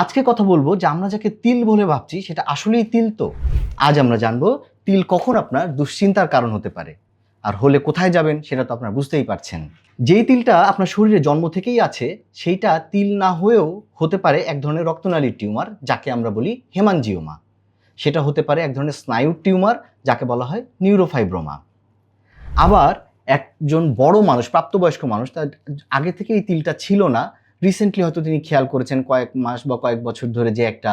আজকে কথা বলব যে আমরা যাকে তিল বলে ভাবছি, সেটা আসলেই তিল তো। আজ আমরা জানব তিল কখন আপনার দুশ্চিন্তার কারণ হতে পারে। আর হলে কোথায় যাবেন, সেটা তো আপনারা বুঝতেই পারছেন। যেই তিলটা আপনার শরীরে জন্ম থেকেই আছে, সেইটা তিল না হয়েও হতে পারে এক ধরনের রক্তনালীর টিউমার, যাকে আমরা বলি হেমানজিওমা। সেটা হতে পারে এক ধরনের স্নায়ুর টিউমার, যাকে বলা হয় নিউরোফাইব্রোমা। আবার একজন বড় মানুষ, প্রাপ্তবয়স্ক মানুষ, তার আগে থেকে এই তিলটা ছিল না রিসেন্টলি হয়তো তিনি খেয়াল করেছেন কয়েক মাস বা কয়েক বছর ধরে যে একটা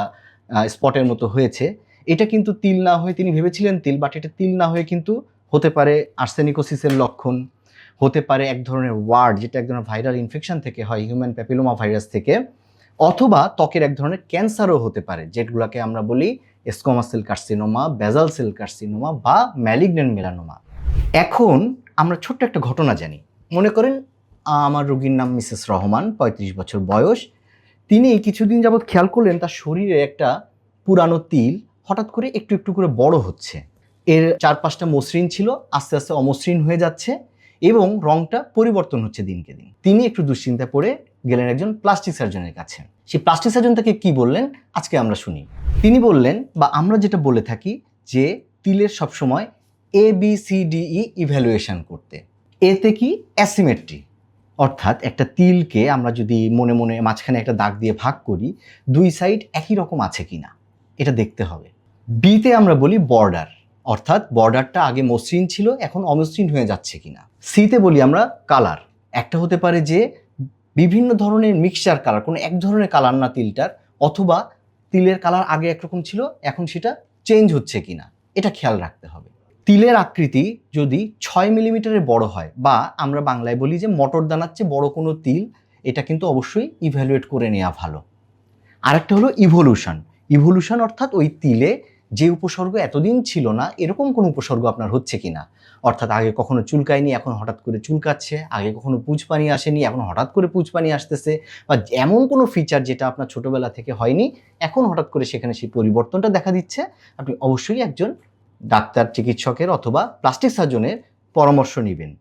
স্পটের মতো হয়েছে। এটা কিন্তু তিল না হয়ে, তিনি ভেবেছিলেন তিল বাট এটা তিল না হয়ে কিন্তু হতে পারে আর্সেনিকোসিসের লক্ষণ, হতে পারে এক ধরনের ওয়ার্ড যেটা এক ধরনের ভাইরাল ইনফেকশন থেকে হয় হিউম্যান প্যাপিলোমা ভাইরাস থেকে, অথবা ত্বকের এক ধরনের ক্যান্সারও হতে পারে, যেগুলোকে আমরা বলি squamous cell carcinoma basal cell carcinoma বা ম্যালিগন্যান্ট মেলানোমা এখন আমরা ছোট্ট একটা ঘটনা জানি। মনে করেন আমার রোগীর নাম মিসেস রহমান ৩৫ বছর বয়স। তিনি কিছুদিন যাবৎ খেয়াল করলেন তার শরীরে একটা পুরানো তিল হঠাৎ করে একটু একটু করে বড় হচ্ছে। এর চার পাঁচটা মসৃণ ছিল, আস্তে আস্তে অমসৃণ হয়ে যাচ্ছে এবং রংটা পরিবর্তন হচ্ছে দিনকে দিন। তিনি একটু দুশ্চিন্তায় পড়ে গেলেন একজন প্লাস্টিক সার্জনের কাছে। সেই প্লাস্টিক সার্জন তাকে কি বললেন? আজকে আমরা শুনি। তিনি বললেন, বা আমরা যেটা বলে থাকি যে তিলের সবসময় A B C D E evaluation করতে। এতে কি? অ্যাসিমেট্রি অর্থাৎ একটা তিলকে আমরা যদি মনে মনে মাঝখানে একটা দাগ দিয়ে ভাগ করি, দুই সাইড একই রকম আছে কি না এটা দেখতে হবে। বিতে আমরা বলি বর্ডার অর্থাৎ বর্ডারটা আগে মসৃণ ছিল, এখন অমসৃণ হয়ে যাচ্ছে কিনা। সিতে বলি আমরা কালার একটা হতে পারে যে বিভিন্ন ধরনের মিক্সচার কালার কোনো এক ধরনের কালার না তিলটার, অথবা তিলের কালার আগে একরকম ছিল, এখন সেটা চেঞ্জ হচ্ছে কিনা। এটা খেয়াল রাখতে হবে। তিলের আকৃতি যদি ছয় মিলিমিটারের বড় হয় বা আমরা বাংলায় বলি যে মটর দানার চেয়ে বড় কোনো তিল, এটা কিন্তু অবশ্যই ইভ্যালুয়েট করে নেওয়া ভালো। আরেকটা হলো ইভলিউশন ইভলিউশন অর্থাৎ ওই তিলে যে উপসর্গ এতদিন ছিল না, এরকম কোনো উপসর্গ আপনার হচ্ছে কিনা? অর্থাৎ আগে কখনো চুলকায়নি, এখন হঠাৎ করে চুলকাচ্ছে, আগে কখনো পুজ পানি আসেনি, এখন হঠাৎ করে পুজ পানি আসতেছে, বা এমন কোনো ফিচার যেটা আপনার ছোটোবেলা থেকে হয়নি, এখন হঠাৎ করে সেখানে সেই পরিবর্তনটা দেখা দিচ্ছে। আপনি অবশ্যই একজন ডাক্তার, চিকিৎসকের অথবা প্লাস্টিক সার্জনের পরামর্শ নেবেন।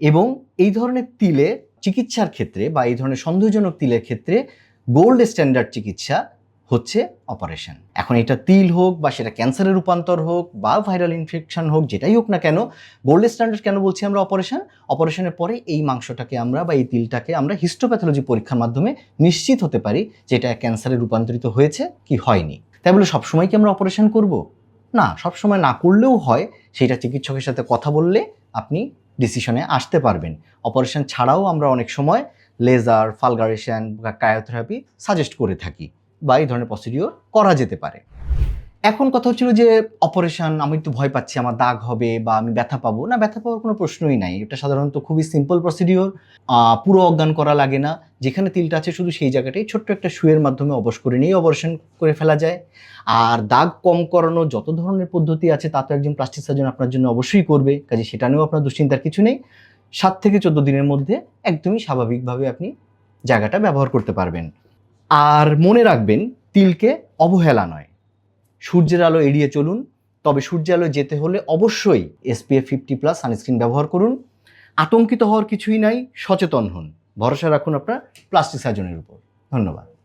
এবং এই ধরনের তিলে চিকিৎসার ক্ষেত্রে বা এই ধরনের সন্দেহজনক তিলের ক্ষেত্রে গোল্ড স্ট্যান্ডার্ড চিকিৎসা হচ্ছে অপারেশন। এখন এটা তিল হোক বা সেটা ক্যান্সারের রূপান্তর হোক বা ভাইরাল ইনফেকশন হোক, যেটাই হোক না কেন, গোল্ড স্ট্যান্ডার্ড কেন বলছি আমরা অপারেশন? অপারেশনের পরে এই মাংসটাকে আমরা বা এই তিলটাকে আমরা হিস্টোপ্যাথোলজি পরীক্ষার মাধ্যমে নিশ্চিত হতে পারি যে এটা ক্যান্সারে রূপান্তরিত হয়েছে কি হয়নি। তাই বলে সবসময় কি আমরা অপারেশন করব? না, সবসময় না করলেও হয় সেটা চিকিৎসকের সাথে কথা বললে আপনি ডিসিশনে আসতে পারবেন। অপারেশন ছাড়াও আমরা অনেক সময় লেজার ফালগারেশন বা কায়োথেরাপি সাজেস্ট করে থাকি বা এই ধরনের প্রসিডিওর করা যেতে পারে। এখন কথা হচ্ছিল যে অপারেশন আমি একটু ভয় পাচ্ছি, আমার দাগ হবে বা আমি ব্যথা পাবো। না, ব্যথা পাওয়ার কোনো প্রশ্নই নাই। এটা সাধারণত খুবই সিম্পল প্রসিডিওর পুরো অজ্ঞান করা লাগে না। যেখানে তিলটা আছে, শুধু সেই জায়গাটাই ছোট্ট একটা শুয়ের মাধ্যমে অবশ করে নিয়ে অপারেশন করে ফেলা যায়। আর দাগ কম করানো, যত ধরনের পদ্ধতি আছে, তা তো একজন প্লাস্টিক সার্জন আপনার জন্য অবশ্যই করবে। কাজে সেটা নিয়েও আপনার দুশ্চিন্তার কিছু নেই। সাত থেকে চোদ্দ দিনের মধ্যে একদমই স্বাভাবিকভাবে আপনি জায়গাটা ব্যবহার করতে পারবেন। আর মনে রাখবেন, তিলকে অবহেলা নয়। সূর্যের আলো এড়িয়ে চলুন, তবে সূর্যের আলো যেতে হলে অবশ্যই এসপিএফ ফিফটি প্লাস সানস্ক্রিন ব্যবহার করুন। আতঙ্কিত হওয়ার কিছুই নাই, সচেতন হন। ভরসা রাখুন আপনার প্লাস্টিক সার্জনের উপর। ধন্যবাদ।